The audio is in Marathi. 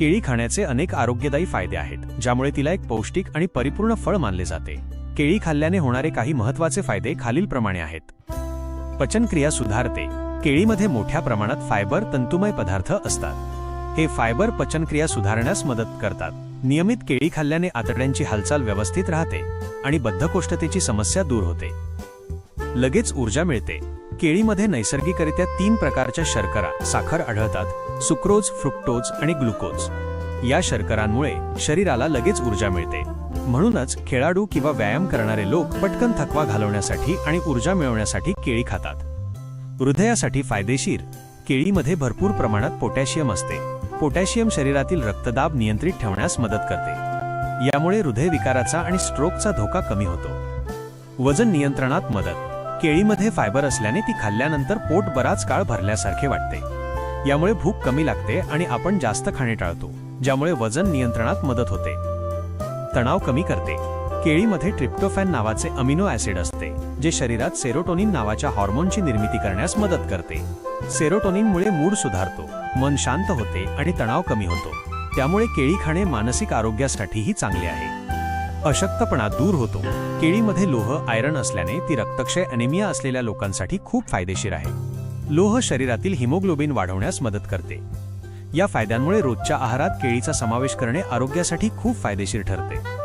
केळी खाण्याचे अनेक आरोग्यदायी फायदे आहेत ज्यामुळे तिला एक पौष्टिक आणि परिपूर्ण फळ मानले जाते. केळी खाल्ल्याने होणारे काही महत्त्वाचे फायदे खालीलप्रमाणे आहेत. पचनक्रिया सुधारते. केळीमध्ये मोठ्या प्रमाणात फायबर तंतुमय पदार्थ असतात. हे फायबर पचनक्रिया सुधारण्यास मदत करतात. नियमित केळी खाल्ल्याने आतड्यांची हालचाल व्यवस्थित राहते आणि बद्धकोष्ठतेची समस्या दूर होते. लगेच ऊर्जा मिळते. केळीमध्ये नैसर्गिकरित्या तीन प्रकारच्या शर्करा साखर आढळतात सुक्रोज फ्रुक्टोज आणि ग्लुकोज. या शर्करांमुळे शरीराला लगेच ऊर्जा मिळते. म्हणूनच खेळाडू किंवा व्यायाम करणारे लोक पटकन थकवा घालवण्यासाठी आणि ऊर्जा मिळवण्यासाठी केळी खातात. हृदयासाठी फायदेशीर केळीमध्ये भरपूर प्रमाणात पोटॅशियम असते. पोटॅशियम शरीरातील रक्तदाब नियंत्रित ठेवण्यास मदत करते. यामुळे हृदयविकाराचा आणि स्ट्रोकचा धोका कमी होतो. वजन नियंत्रणात मदत. केळीमध्ये फायबर असल्याने ती खाल्ल्यानंतर पोट बराच काळ भरल्यासारखे वाटते. यामुळे भूक कमी लागते आणि आपण जास्त खाणे टाळतो ज्यामुळे वजन नियंत्रणात मदत होते. तणाव कमी करते. केळीमध्ये ट्रिप्टोफॅन नावाचे अमिनो ॲसिड असते जे शरीरात सेरोटोनिन नावाच्या हॉर्मोनची निर्मिती करण्यास मदत करते. सेरोटोनिनमुळे मूड सुधारतो मन शांत होते आणि तणाव कमी होतो. त्यामुळे केळी खाणे मानसिक आरोग्यासाठीही चांगले आहे. अशक्तपणा दूर होतो. केळीमध्ये लोह आयरन असल्याने ती रक्तक्षय अनेमिया असलेल्या लोकांसाठी खूप फायदेशीर आहे. लोह शरीरातील हिमोग्लोबिन वाढवण्यास मदत करते. या फायद्यांमुळे रोजच्या आहारात केळीचा समावेश करणे आरोग्यासाठी खूप फायदेशीर ठरते.